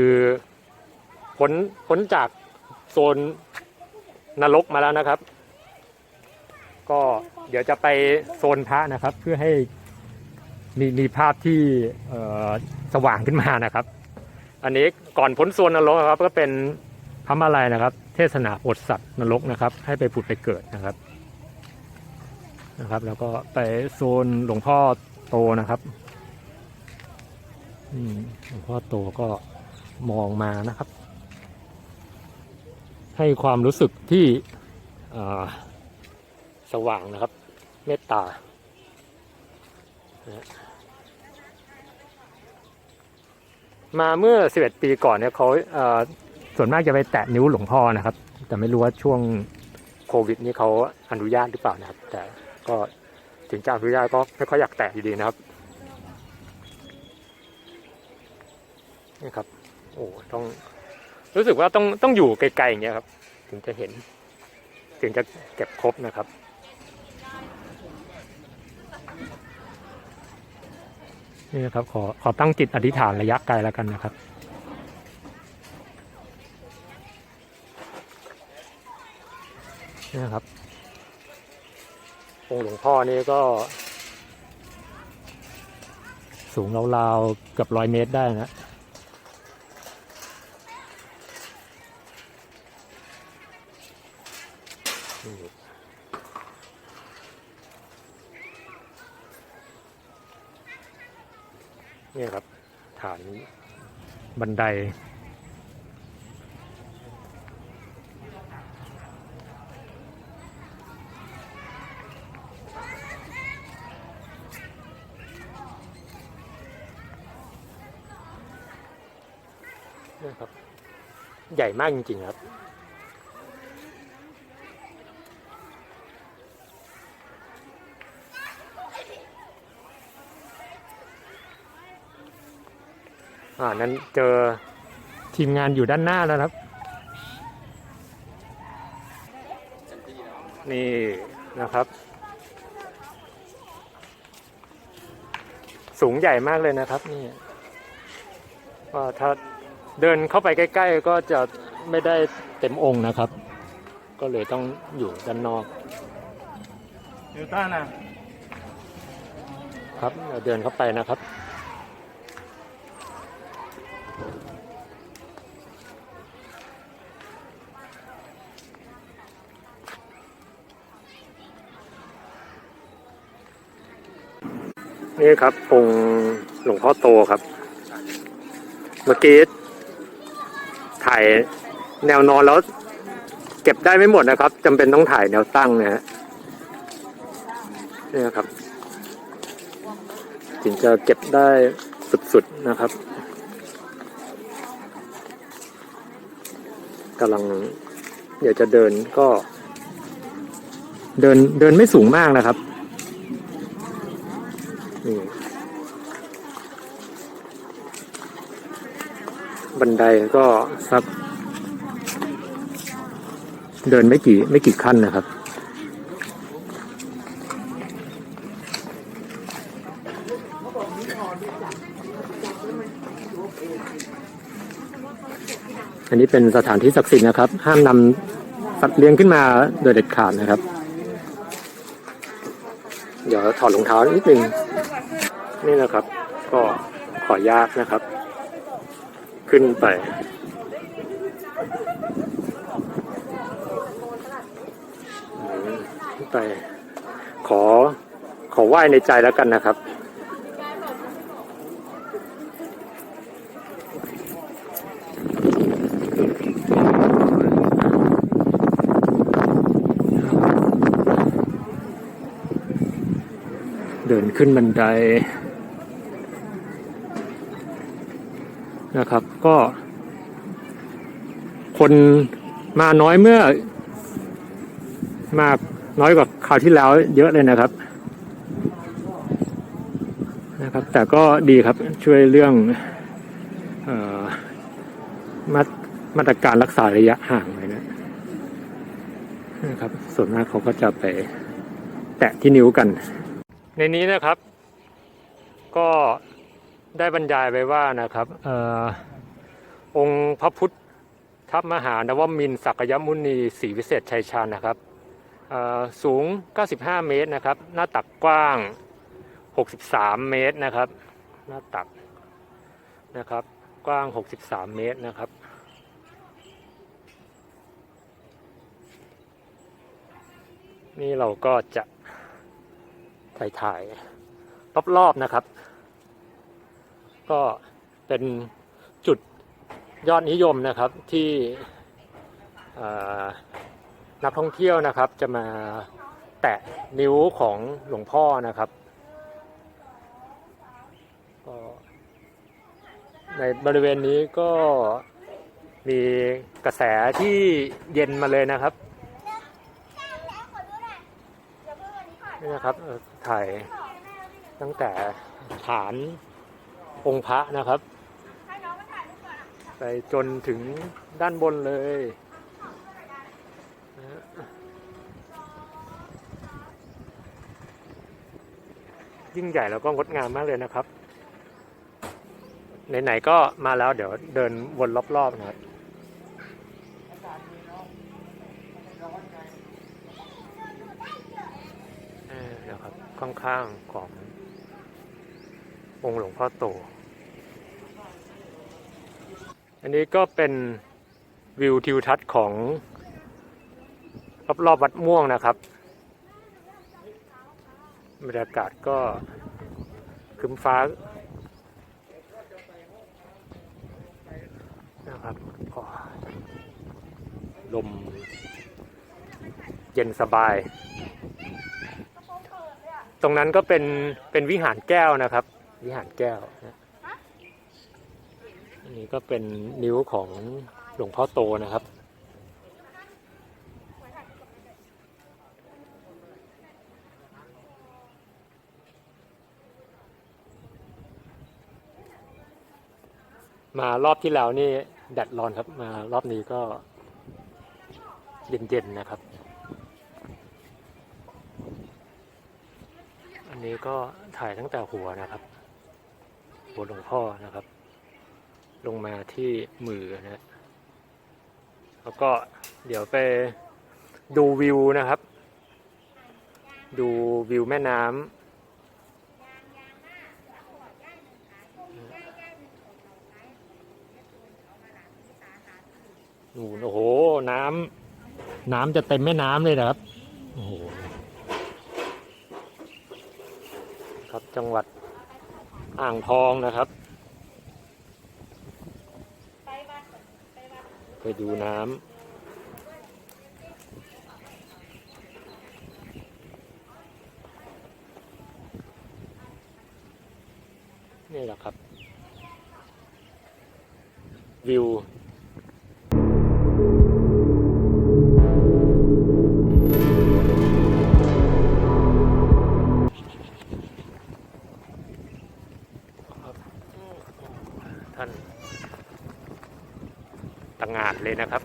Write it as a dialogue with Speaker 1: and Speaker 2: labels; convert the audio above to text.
Speaker 1: คือพ้นพ้นจากโซนนรกมาแล้วนะครับ ก็เดี๋ยวจะไปโซนพระนะครับ เพื่อให้มีมีภาพที่สว่างขึ้นมานะครับ อันนี้ก่อนพ้นโซนนรกครับ ก็เป็นพระมาลัยนะครับ เทศนาอดสัตว์นรกนะครับ ให้ไปผุดไปเกิดนะครับนะครับ แล้วก็ไปโซนหลวงพ่อโตนะครับหลวงพ่อโตก็ มองมานะครับ ให้ความรู้สึกที่สว่างนะครับ เมตตาะมาเมื่อ 11 ปีก่อนเนี่ยเขาเอ่อส่วนมากจะไปแตะนิ้วหลวงพ่อนะครับ แต่ไม่รู้ว่าช่วงโควิด นี้เขาอนุญาตหรือเปล่านะครับ แต่ก็ถึงจะอนุญาตก็ไม่ค่อยอยากแตะอยู่ดีนะครับนี่ครับ โอ้ต้องรู้สึกว่าต้องต้องอยู่ไกลๆอย่างเงี้ยครับ ถึงจะเห็น ถึงจะเก็บครบนะครับนี่นะครับขอขอตั้งจิตอธิษฐานระยะไกลแล้วกันนะครับนี่นะครับองค์หลวงพ่อนี่ก็ สูงราวๆเกือบร้อยเมตรได้นะ นี่เนี่ครับ ฐานบันได นี่ครับ ใหญ่มากจริงๆครับ อ่านั้นเจอทีมงานอยู่ด้านหน้าแล้วครับ นี่นะครับ สูงใหญ่มากเลยนะครับนี่ก็ถ้าเดินเข้าไปใกล้ๆ ก็จะไม่ได้เต็มองค์นะครับ ก็เลยต้องอยู่ด้านนอก
Speaker 2: นิวตันอะ
Speaker 1: ครับเราเดินเข้าไปนะครับ นี่ครับองค์หลวงพ่อโตครับ เมื่อกี้ถ่ายแนวนอนแล้วเก็บได้ไม่หมดนะครับจำเป็นต้องถ่ายแนวตั้งนะฮะนี่นะครับถึงจะเก็บได้สุดๆนะครับกำลังเดี๋ยวจะเดินก็ เดินเดินไม่สูงมากนะครับนี่ บันไดก็สัก เดินไม่กี่ไม่กี่ขั้นนะครับ อันนี้เป็นสถานที่ศักดิ์สิทธิ์นะครับ ห้ามนำสัตว์เลี้ยงขึ้นมาโดยเด็ดขาดนะครับ เดี๋ยวถอดรองเท้านิดนึงนี่นะครับ ก็ขอยากนะครับ ขึ้นไปขึ้นไป ขอ ขอไหว้ในใจแล้วกันนะครับ เดินขึ้นบันไดนะครับ ก็ คนมาน้อยเมื่อ มากน้อยกว่าคราวที่แล้วเยอะเลยนะครับ นะครับ แต่ก็ดีครับช่วยเรื่องออมามาตรการรักษาระยะห่างเลยนะนะครับ ส่วนมากเขาก็จะไปแตะที่นิ้วกัน ในนี้นะครับ ก็ได้บรรยายไว้ว่านะครับ เอ่อ องค์พระพุทธมหานวมินศักยมุนีศรีวิเศษชัยชาญนะครับสูง 95 เมตรนะครับ หน้าตักกว้าง 63 เมตรนะครับ หน้าตักนะครับ กว้าง 63 เมตรนะครับ นี่เราก็จะถ่ายถ่ายรอบๆนะครับ ก็เป็น ยอดนิยมนะครับที่นักท่องเที่ยวนะครับจะมาแตะนิ้วของหลวงพ่อนะครับในบริเวณนี้ก็มีกระแสที่เย็นมาเลยนะครับนี่นะครับถ่ายตั้งแต่ฐานองค์พระนะครับ ไปจนถึงด้านบนเลยยิ่งใหญ่แล้วก็งดงามมากเลยนะครับ ไหนๆก็มาแล้วเดี๋ยวเดินวนรอบๆนะครับนะครับข้างๆขององค์หลวงพ่อโต อันนี้ก็เป็นวิวทิวทัศน์ของรอบๆวัดม่วงนะครับบรรยากาศก็ครึ้มฟ้านะครับลมเย็นสบาย ตรงนั้นก็เป็นเป็นวิหารแก้วนะครับ วิหารแก้วนะ อันนี้ก็เป็นนิ้วของหลวงพ่อโตนะครับ มารอบที่แล้วนี่แดดร้อนครับมารอบนี้ก็เย็นๆนะครับ อันนี้ก็ถ่ายตั้งแต่หัวนะครับหัวหลวงพ่อนะครับ ลงมาที่มือนะแล้วก็เดี๋ยวไปดูวิวนะครับ ดูวิวแม่น้ำนู่นโอ้โห น้ำน้ำจะเต็มแม่น้ำเลยนะครับ โอ้โห ครับจังหวัดอ่างทองนะครับ ไปดูน้ำ นะครับ